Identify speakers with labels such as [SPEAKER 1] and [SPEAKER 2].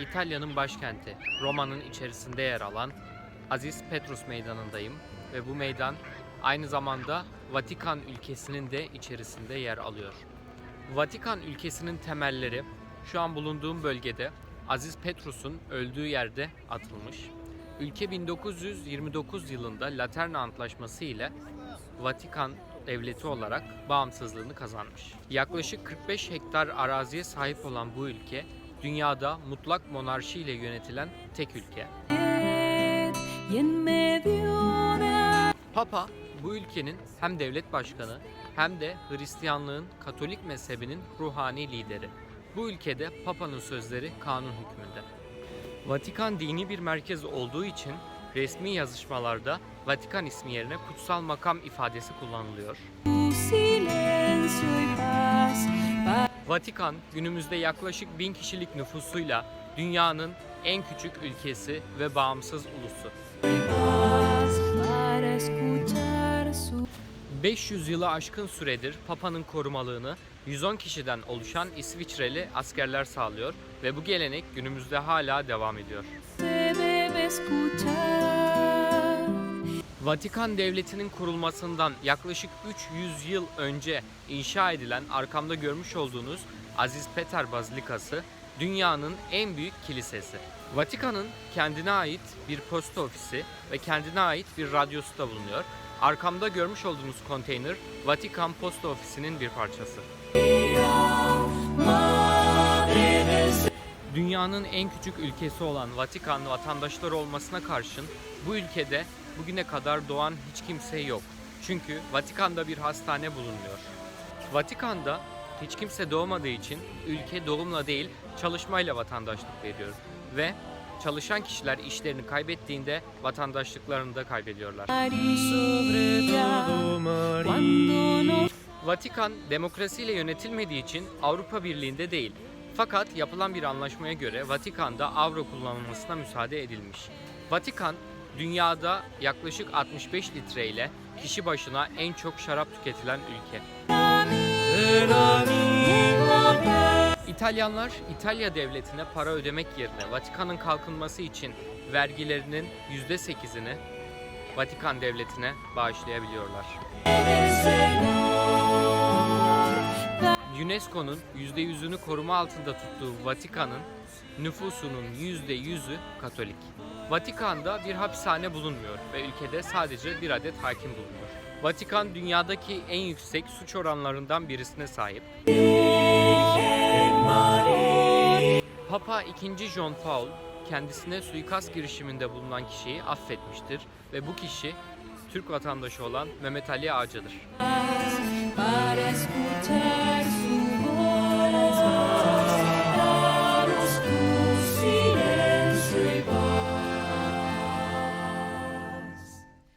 [SPEAKER 1] İtalya'nın başkenti Roma'nın içerisinde yer alan Aziz Petrus Meydanı'ndayım ve bu meydan aynı zamanda Vatikan ülkesinin de içerisinde yer alıyor. Vatikan ülkesinin temelleri şu an bulunduğum bölgede Aziz Petrus'un öldüğü yerde atılmış. Ülke 1929 yılında Laterna Antlaşması ile Vatikan devleti olarak bağımsızlığını kazanmış. Yaklaşık 45 hektar araziye sahip olan bu ülke dünyada mutlak monarşi ile yönetilen tek ülke. Papa bu ülkenin hem devlet başkanı hem de Hristiyanlığın Katolik mezhebinin ruhani lideri. Bu ülkede Papa'nın sözleri kanun hükmünde. Vatikan dini bir merkez olduğu için resmi yazışmalarda Vatikan ismi yerine kutsal makam ifadesi kullanılıyor.
[SPEAKER 2] silencio
[SPEAKER 1] Vatikan günümüzde yaklaşık bin kişilik nüfusuyla dünyanın en küçük ülkesi ve bağımsız ulusu.
[SPEAKER 2] para escuchar su
[SPEAKER 1] 500 yılı aşkın süredir Papa'nın korumalığını 110 kişiden oluşan İsviçreli askerler sağlıyor ve bu gelenek günümüzde hala devam ediyor. Vatikan Devleti'nin kurulmasından yaklaşık 300 yıl önce inşa edilen arkamda görmüş olduğunuz Aziz Peter Bazilikası dünyanın en büyük kilisesi. Vatikan'ın kendine ait bir posta ofisi ve kendine ait bir radyosu da bulunuyor. Arkamda görmüş olduğunuz konteyner Vatikan Posta Ofisi'nin bir parçası. Dünyanın en küçük ülkesi olan Vatikan vatandaşları olmasına karşın bu ülkede bugüne kadar doğan hiç kimse yok. Çünkü Vatikan'da bir hastane bulunmuyor. Vatikan'da hiç kimse doğmadığı için ülke doğumla değil çalışmayla vatandaşlık veriyor. Ve çalışan kişiler işlerini kaybettiğinde vatandaşlıklarını da kaybediyorlar. Vatikan demokrasiyle yönetilmediği için Avrupa Birliği'nde değil. Fakat yapılan bir anlaşmaya göre Vatikan'da avro kullanılmasına müsaade edilmiş. Vatikan dünyada yaklaşık 65 litre ile kişi başına en çok şarap tüketilen ülke. İtalyanlar İtalya devletine para ödemek yerine Vatikan'ın kalkınması için vergilerinin %8'ini Vatikan devletine bağışlayabiliyorlar. UNESCO'nun %100'ünü koruma altında tuttuğu Vatikan'ın nüfusunun %100'ü Katolik. Vatikan'da bir hapishane bulunmuyor ve ülkede sadece bir adet hakim bulunuyor. Vatikan dünyadaki en yüksek suç oranlarından birisine sahip. Papa II. John Paul kendisine suikast girişiminde bulunan kişiyi affetmiştir ve bu kişi Türk vatandaşı olan Mehmet Ali
[SPEAKER 2] su